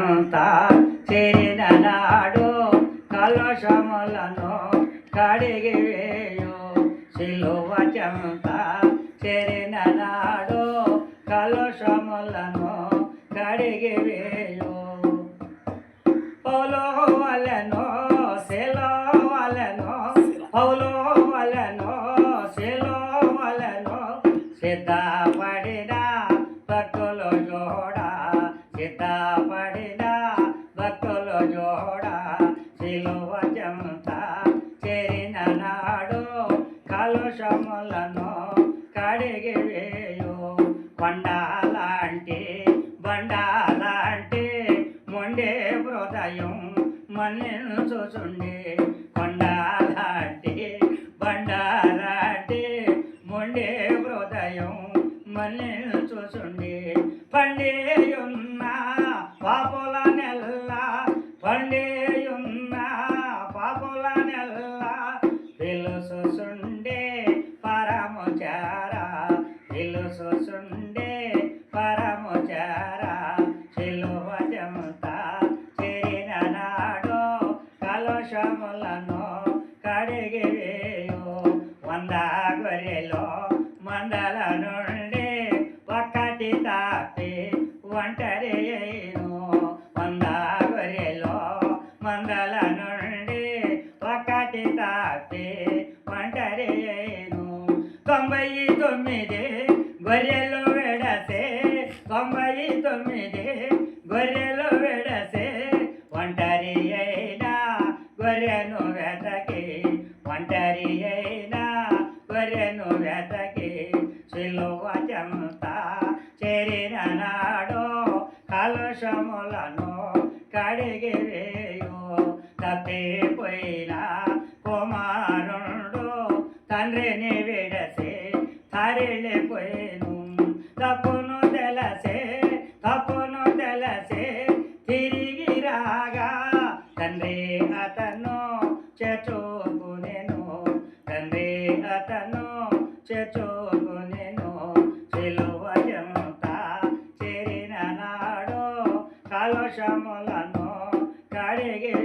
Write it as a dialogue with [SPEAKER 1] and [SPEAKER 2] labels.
[SPEAKER 1] అంతా చేరిన నాడు కలశములను కడిగి వేయు. సిలువ చెంత చేరిన నాడు కలశములను కడిగి వేయు. పౌలో వలెనో సెలో వలెనో పౌలో వలెనో సెలో వలెనో సిద్ధపడిన సిద్ధపడిన భక్తులు జోడ సిలువ చెంత చేరిన నాడు కలుషములను కడిగి వేయు. కొండలాంటి బండాలాంటి మొండే హృదయం మన్నించుచుండి. కొండలాంటి బండాలాంటి మొండే హృదయం మన్నించుచుండి. పండేయున్న కలశములను కడిగివేయు. వంద గొర్రెలో మందల నుండి ఒక్కటి తాపి ఒంటరి అయ్యను వంద గొర్రెలో మందల నుండి ఒకటి తాపి ఒంటరి అయ్యను తొంభై తొమ్మిది గొర్రెలు విడసే తొంభై తొమ్మిది గొర్రెలు గొర్రెను వెతకి ఒంటరి అయినా గొర్రెను వెతకి. సిలువ చెంత చేరిన నాడు కలుషములను కడిగి వేయు. తప్పిపోయిన కుమారుడు తండ్రిని విడసి తరలిపోయిను. తప్పు అతను చేర్చుకునేను తండ్రి అతను చేర్చుకునేను చెలువయంత చేరిన నాడు కలుషములను కడిగి